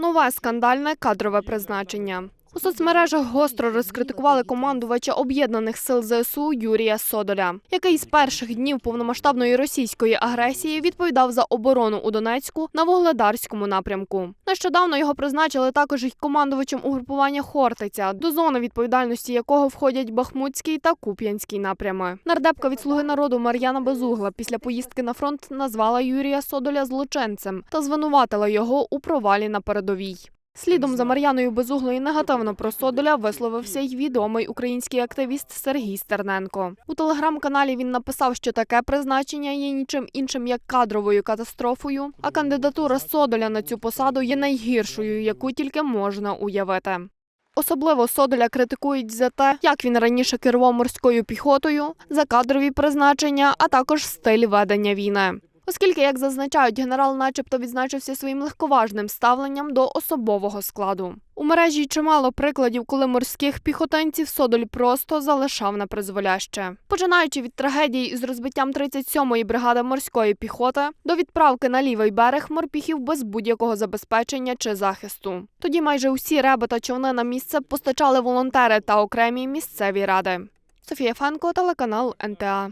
Нове скандальне кадрове призначення. У соцмережах гостро розкритикували командувача об'єднаних сил ЗСУ Юрія Содоля, який з перших днів повномасштабної російської агресії відповідав за оборону у Донецьку на Вугледарському напрямку. Нещодавно його призначили також й командувачем угрупування Хортиця, до зони відповідальності якого входять Бахмутський та Куп'янський напрями. Нардепка від слуги народу Мар'яна Безугла після поїздки на фронт назвала Юрія Содоля злочинцем та звинуватила його у провалі на передовій. Слідом за Мар'яною Безуглою негативно про Содоля висловився й відомий український активіст Сергій Стерненко. У телеграм-каналі він написав, що таке призначення є нічим іншим як кадровою катастрофою, а кандидатура Содоля на цю посаду є найгіршою, яку тільки можна уявити. Особливо Содоля критикують за те, як він раніше керував морською піхотою, за кадрові призначення, а також стиль ведення війни. Оскільки, як зазначають, генерал, начебто відзначився своїм легковажним ставленням до особового складу. У мережі чимало прикладів, коли морських піхотинців Содоль просто залишав на призволяще. Починаючи від трагедії із розбиттям 37-ї бригади морської піхоти до відправки на лівий берег морпіхів без будь-якого забезпечення чи захисту. Тоді майже усі реби та човни на місце постачали волонтери та окремі місцеві ради. Софія Фенко, телеканал НТА.